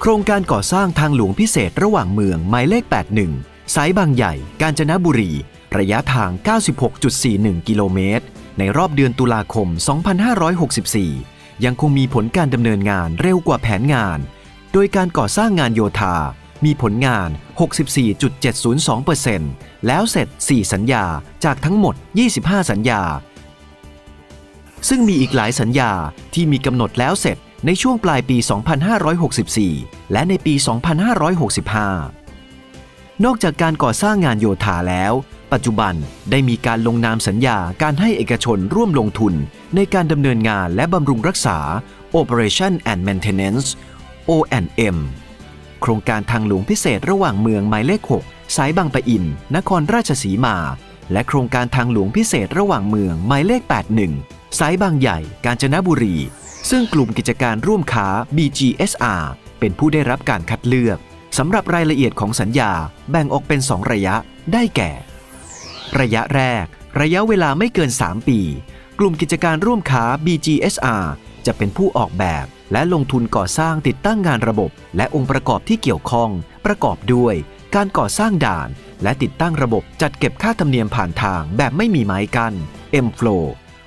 โครงการก่อสร้างทางหลวงพิเศษระหว่างเมืองหมายเลข 81 สายบางใหญ่ กาญจนบุรี ระยะทาง 96.41 กิโลเมตร ในรอบเดือนตุลาคม 2564 ยังคงมีผลการดำเนินงานเร็วกว่าแผนงาน โดยการก่อสร้างงานโยธา มีผลงาน 64.702%แล้วเสร็จ 4 สัญญาจากทั้งหมด 25 สัญญา ซึ่งมีอีกหลายสัญญาที่มีกำหนดแล้วเสร็จ ในช่วงปลายปี 2564 และในปี 2565 นอกจากการก่อสร้างงานโยธาแล้ว ปัจจุบันได้มีการลงนามสัญญาการให้เอกชนร่วมลงทุน ในการดำเนินงานและบำรุงรักษา Operation and Maintenance O&M โครงการทางหลวงพิเศษระหว่างเมืองหมายเลข 6 สายบางปะอิน นครราชสีมา และโครงการทางหลวงพิเศษระหว่างเมืองหมายเลข 81 สายบางใหญ่ กาญจนบุรี ซึ่งกลุ่มกิจการร่วมค้า BGSR เป็นผู้ได้รับการคัดเลือกสำหรับรายละเอียดของสัญญาแบ่งออกเป็น 2 ระยะได้แก่ ระยะแรก ระยะเวลาไม่เกิน 3 ปี กลุ่มกิจการร่วมค้า BGSR จะเป็นผู้ออกแบบ และลงทุนก่อสร้างติดตั้งงานระบบ และองค์ประกอบที่เกี่ยวข้อง ประกอบด้วย การก่อสร้างด่าน และติดตั้งระบบจัดเก็บค่าธรรมเนียมผ่านทางแบบไม่มีไม้กัน้น M-Flow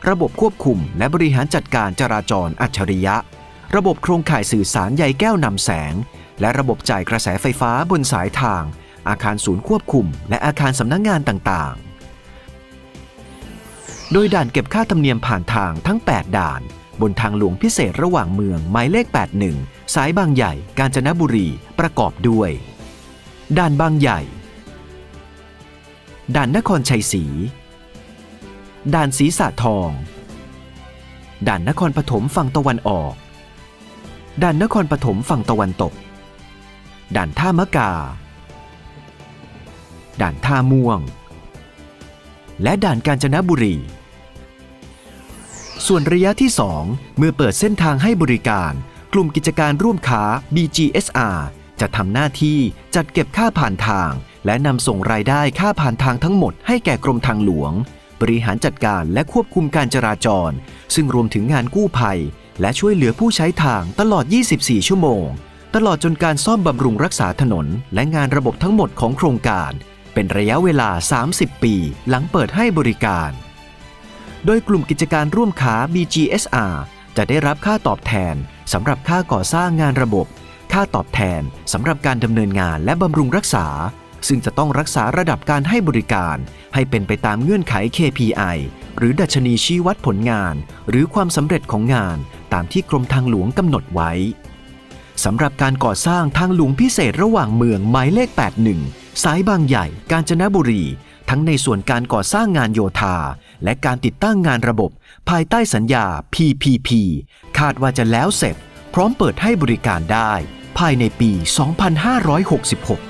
ระบบควบคุมและบริหารจัดการจราจรอัจฉริยะ ระบบโครงข่ายสื่อสารใยแก้วนำแสง และระบบจ่ายกระแสไฟฟ้าบนสายทาง อาคารศูนย์ควบคุม และอาคารสำนักงงานต่างๆ โดยด่านเก็บค่าธรรมเนียมผ่านทางทั้ง 8 ด่าน บนทางหลวงพิเศษระหว่างเมืองหมายเลข 81 สายบางใหญ่ กาญจนบุรี ประกอบด้วย ด่านบางใหญ่ ด่านนครชัยศรี ด่านศรีสะทอง ด่านนครปฐมฝั่งตะวันออก ด่านนครปฐมฝั่งตะวันตก ด่านท่ามะกา ด่านท่าม่วง และด่านกาญจนบุรี ส่วนระยะที่ 2 เมื่อเปิดเส้นทางให้บริการ กลุ่มกิจการร่วมค้า BGSR จะทำหน้าที่จัดเก็บค่าผ่านทาง และนำส่งรายได้ค่าผ่านทางทั้งหมดให้แก่กรมทางหลวง บริหารจัดการและควบคุมการจราจร ซึ่งรวมถึงงานกู้ภัย และช่วยเหลือผู้ใช้ทางตลอด 24 ชั่วโมง ตลอดจนการซ่อมบำรุงรักษาถนน และงานระบบทั้งหมดของโครงการ เป็นระยะเวลา 30 ปี หลังเปิดให้บริการ โดยกลุ่มกิจการร่วมค้า BGSR จะได้รับค่าตอบแทนสำหรับค่าก่อสร้างงานระบบ ค่าตอบแทนสำหรับการดำเนินงานและบำรุงรักษา ซึ่งจะต้องรักษาระดับการให้บริการ ให้เป็นไปตามเงื่อนไข KPI หรือดัชนีชี้วัดผลงาน หรือความสำเร็จของงานตามที่กรมทางหลวงกำหนดไว้สำหรับการก่อสร้างทางหลวงพิเศษระหว่างเมืองหมายเลข 81 สายบางใหญ่ กาญจนบุรี ทั้งในส่วนการก่อสร้างงานโยธา และการติดตั้งงานระบบ ภายใต้สัญญา PPP คาดว่าจะแล้วเสร็จ พร้อมเปิดให้บริการได้ ภายในปี 2566